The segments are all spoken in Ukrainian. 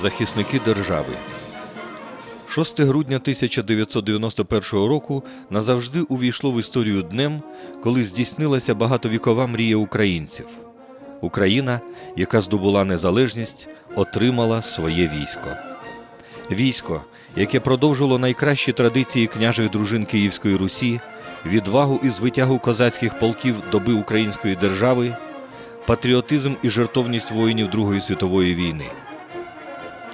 Захисники держави. 6 грудня 1991 року назавжди увійшло в історію днем, коли здійснилася багатовікова мрія українців. Україна, яка здобула незалежність, отримала своє військо. Військо, яке продовжило найкращі традиції княжих дружин Київської Русі, відвагу і звитягу козацьких полків доби української держави, патріотизм і жертовність воїнів Другої світової війни.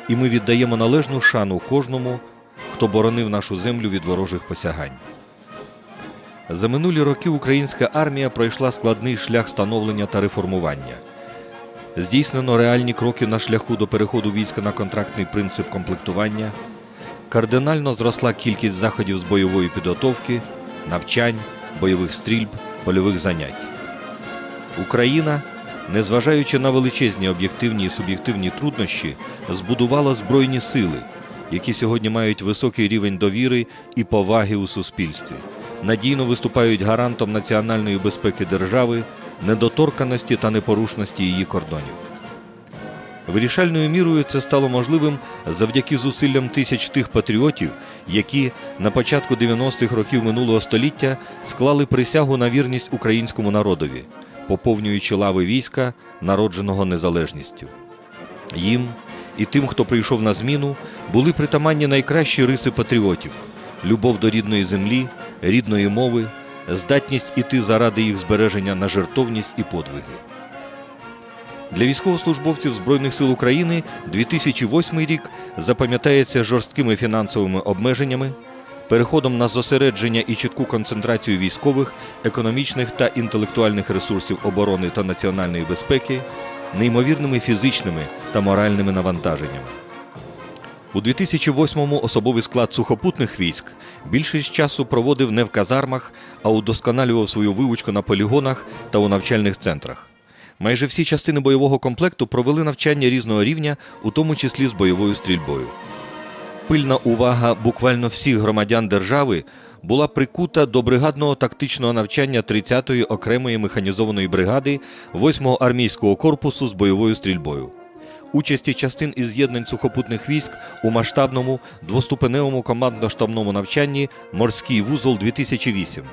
І ми віддаємо належну шану кожному, хто боронив нашу землю від ворожих посягань. За минулі роки українська армія пройшла складний шлях становлення та реформування. Здійснено реальні кроки на шляху до переходу війська на контрактний принцип комплектування, кардинально зросла кількість заходів з бойової підготовки, навчань, бойових стрільб, польових занять. Україна, незважаючи на величезні об'єктивні і суб'єктивні труднощі, збудувала збройні сили, які сьогодні мають високий рівень довіри і поваги у суспільстві, надійно виступають гарантом національної безпеки держави, недоторканості та непорушності її кордонів. Вирішальною мірою це стало можливим завдяки зусиллям тисяч тих патріотів, які на початку 90-х років минулого століття склали присягу на вірність українському народові, поповнюючи лави війська, народженого незалежністю. Їм і тим, хто прийшов на зміну, були притаманні найкращі риси патріотів: любов до рідної землі, рідної мови, здатність іти заради їх збереження на жертовність і подвиги. Для військовослужбовців Збройних сил України 2008 рік запам'ятається жорсткими фінансовими обмеженнями, переходом на зосередження і чітку концентрацію військових, економічних та інтелектуальних ресурсів оборони та національної безпеки, неймовірними фізичними та моральними навантаженнями. У 2008-му особовий склад сухопутних військ більшість часу проводив не в казармах, а удосконалював свою вивучку на полігонах та у навчальних центрах. Майже всі частини бойового комплекту провели навчання різного рівня, у тому числі з бойовою стрільбою. Пильна увага буквально всіх громадян держави була прикута до бригадного тактичного навчання 30-ї окремої механізованої бригади 8-го армійського корпусу з бойовою стрільбою. Участі частин із з'єднань сухопутних військ у масштабному двоступеневому командно-штабному навчанні Морський вузол 2008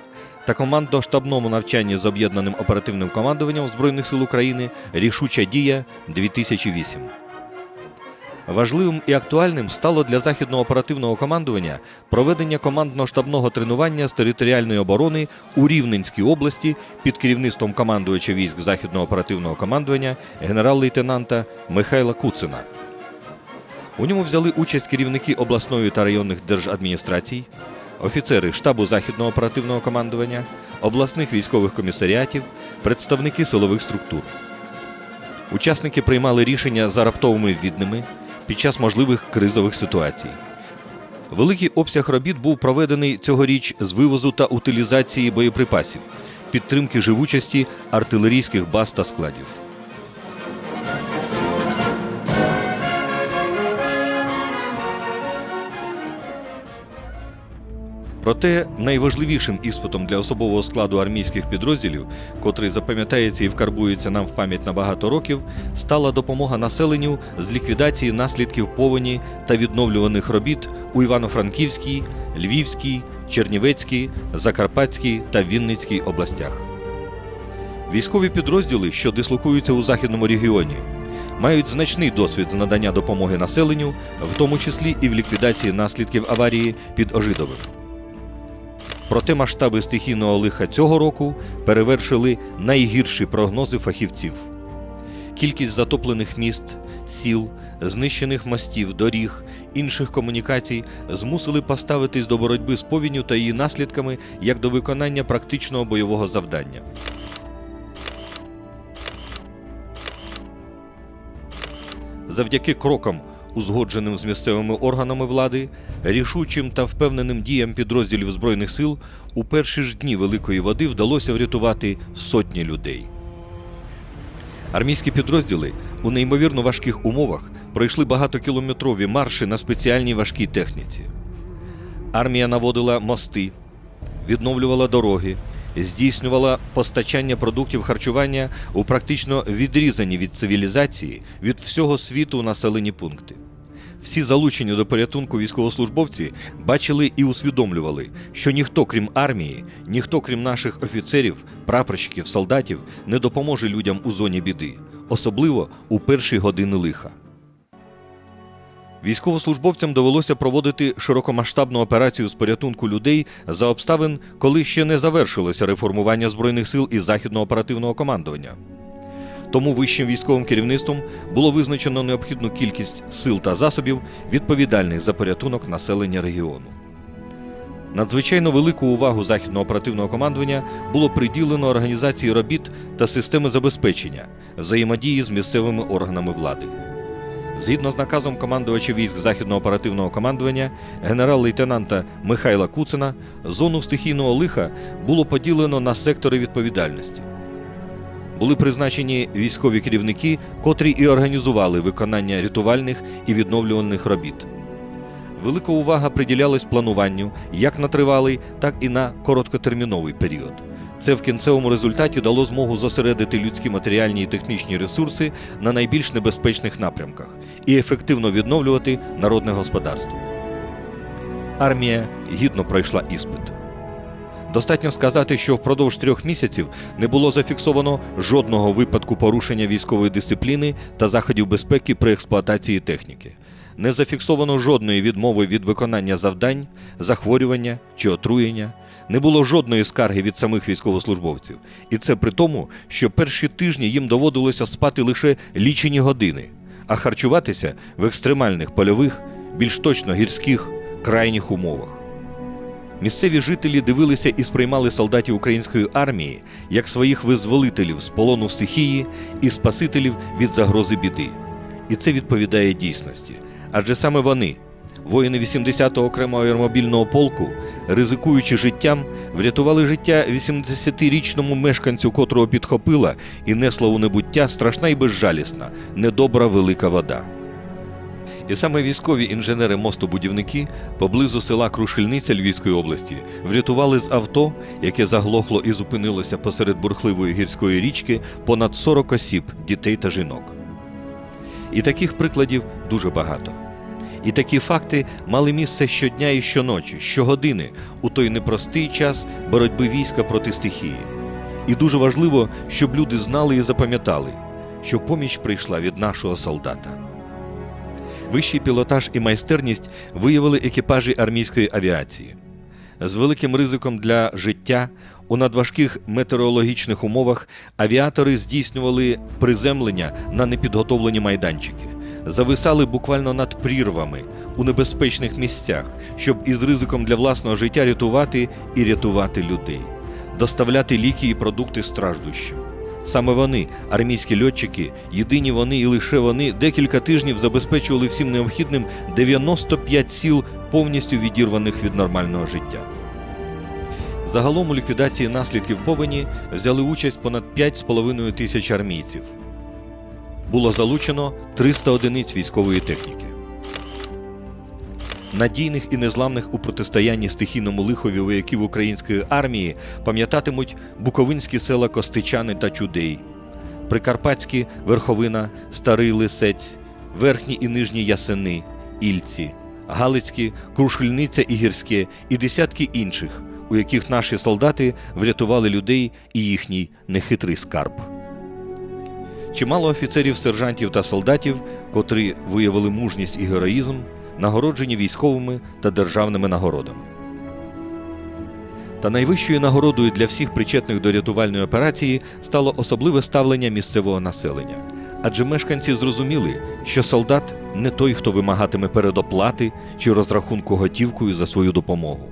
та командно-штабному навчанні з об'єднаним оперативним командуванням Збройних сил України Рішуча дія 2008. Важливим і актуальним стало для західного оперативного командування проведення командно-штабного тренування з територіальної оборони у Рівненській області під керівництвом командувача військ західного оперативного командування генерал-лейтенанта Михайла Куцина. У ньому взяли участь керівники обласної та районних держадміністрацій, офіцери штабу західного оперативного командування, обласних військових комісаріатів, представники силових структур. Учасники приймали рішення за раптовими відними під час можливих кризових ситуацій. Великий обсяг робіт був проведений цьогоріч з вивозу та утилізації боєприпасів, підтримки живучості артилерійських баз та складів. Проте найважливішим іспитом для особового складу армійських підрозділів, котрий запам'ятається і вкарбується нам в пам'ять на багато років, стала допомога населенню з ліквідації наслідків повені та відновлюваних робіт у Івано-Франківській, Львівській, Чернівецькій, Закарпатській та Вінницькій областях. Військові підрозділи, що дислокуються у західному регіоні, мають значний досвід з надання допомоги населенню, в тому числі і в ліквідації наслідків аварії під Ожидовим. Проте масштаби стихійного лиха цього року перевершили найгірші прогнози фахівців. Кількість затоплених міст, сіл, знищених мостів, доріг, інших комунікацій змусили поставитись до боротьби з повінню та її наслідками як до виконання практичного бойового завдання. Завдяки крокам, узгодженим з місцевими органами влади, рішучим та впевненим діям підрозділів Збройних сил у перші ж дні Великої води вдалося врятувати сотні людей. Армійські підрозділи у неймовірно важких умовах пройшли багатокілометрові марші на спеціальній важкій техніці. Армія наводила мости, відновлювала дороги, здійснювала постачання продуктів харчування у практично відрізані від цивілізації від всього світу населені пункти. Всі залучені до порятунку військовослужбовці бачили і усвідомлювали, що ніхто, крім армії, ніхто, крім наших офіцерів, прапорщиків, солдатів, не допоможе людям у зоні біди, особливо у перші години лиха. Військовослужбовцям довелося проводити широкомасштабну операцію з порятунку людей за обставин, коли ще не завершилося реформування збройних сил і західного оперативного командування. Тому вищим військовим керівництвом було визначено необхідну кількість сил та засобів, відповідальних за порятунок населення регіону. Надзвичайно велику увагу західного оперативного командування було приділено організації робіт та системи забезпечення взаємодії з місцевими органами влади. Згідно з наказом командувача військ Західного оперативного командування генерал-лейтенанта Михайла Куцина, зону стихійного лиха було поділено на сектори відповідальності. Були призначені військові керівники, котрі і організували виконання рятувальних і відновлювальних робіт. Велика увага приділялась плануванню як на тривалий, так і на короткотерміновий період. Це в кінцевому результаті дало змогу зосередити людські матеріальні і технічні ресурси на найбільш небезпечних напрямках і ефективно відновлювати народне господарство. Армія гідно пройшла іспит. Достатньо сказати, що впродовж трьох місяців не було зафіксовано жодного випадку порушення військової дисципліни та заходів безпеки при експлуатації техніки. Не зафіксовано жодної відмови від виконання завдань, захворювання чи отруєння. Не було жодної скарги від самих військовослужбовців. І це при тому, що перші тижні їм доводилося спати лише лічені години, а харчуватися в екстремальних польових, більш точно гірських, крайніх умовах. Місцеві жителі дивилися і сприймали солдатів української армії як своїх визволителів з полону стихії і спасителів від загрози біди. І це відповідає дійсності. Адже саме вони, воїни 80-го окремого аеромобільного полку, ризикуючи життям, врятували життя 80-річному мешканцю, котрого підхопила і несла у небуття страшна і безжалісна, недобра велика вода. І саме військові інженери-мостобудівники поблизу села Крушельниця Львівської області врятували з авто, яке заглохло і зупинилося посеред бурхливої гірської річки, понад 40 осіб, дітей та жінок. І таких прикладів дуже багато. І такі факти мали місце щодня і щоночі, щогодини, у той непростий час боротьби війська проти стихії. І дуже важливо, щоб люди знали і запам'ятали, що поміч прийшла від нашого солдата. Вищий пілотаж і майстерність виявили екіпажі армійської авіації. З великим ризиком для життя у надважких метеорологічних умовах авіатори здійснювали приземлення на непідготовлені майданчики, зависали буквально над прірвами у небезпечних місцях, щоб із ризиком для власного життя рятувати і рятувати людей, доставляти ліки і продукти страждущим. Саме вони, армійські льотчики, єдині вони і лише вони декілька тижнів забезпечували всім необхідним 95 сіл, повністю відірваних від нормального життя. Загалом у ліквідації наслідків повені взяли участь понад 5,5 тисяч армійців. Було залучено 300 одиниць військової техніки. Надійних і незламних у протистоянні стихійному лихові вояків української армії пам'ятатимуть буковинські села Костичани та Чудей, Прикарпатські Верховина, Старий Лисець, Верхні і Нижні Ясени, Ільці, Галицькі, Крушельниця і Гірське і десятки інших, у яких наші солдати врятували людей і їхній нехитрий скарб. Чимало офіцерів, сержантів та солдатів, котрі виявили мужність і героїзм, нагороджені військовими та державними нагородами. Та найвищою нагородою для всіх причетних до рятувальної операції стало особливе ставлення місцевого населення. Адже мешканці зрозуміли, що солдат не той, хто вимагатиме передоплати чи розрахунку готівкою за свою допомогу.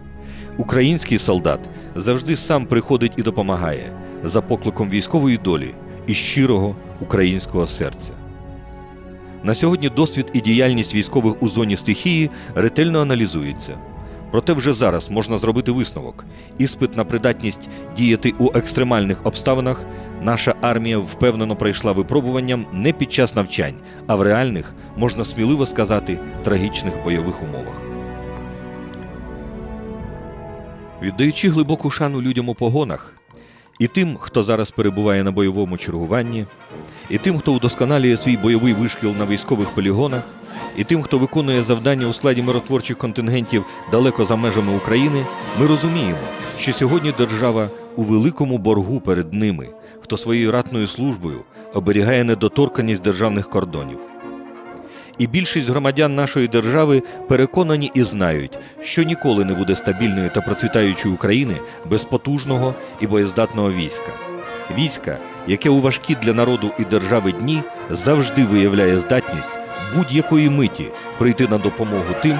Український солдат завжди сам приходить і допомагає за покликом військової долі і щирого українського серця. На сьогодні досвід і діяльність військових у зоні стихії ретельно аналізується. Проте вже зараз можна зробити висновок. Іспит на придатність діяти у екстремальних обставинах наша армія впевнено пройшла випробуванням не під час навчань, а в реальних, можна сміливо сказати, трагічних бойових умовах. Віддаючи глибоку шану людям у погонах, і тим, хто зараз перебуває на бойовому чергуванні, і тим, хто удосконалює свій бойовий вишкіл на військових полігонах, і тим, хто виконує завдання у складі миротворчих контингентів далеко за межами України, ми розуміємо, що сьогодні держава у великому боргу перед ними, хто своєю ратною службою оберігає недоторканність державних кордонів. І більшість громадян нашої держави переконані і знають, що ніколи не буде стабільної та процвітаючої України без потужного і боєздатного війська. Війська, яке у важкі для народу і держави дні завжди виявляє здатність будь-якої миті прийти на допомогу тим,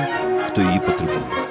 хто її потребує.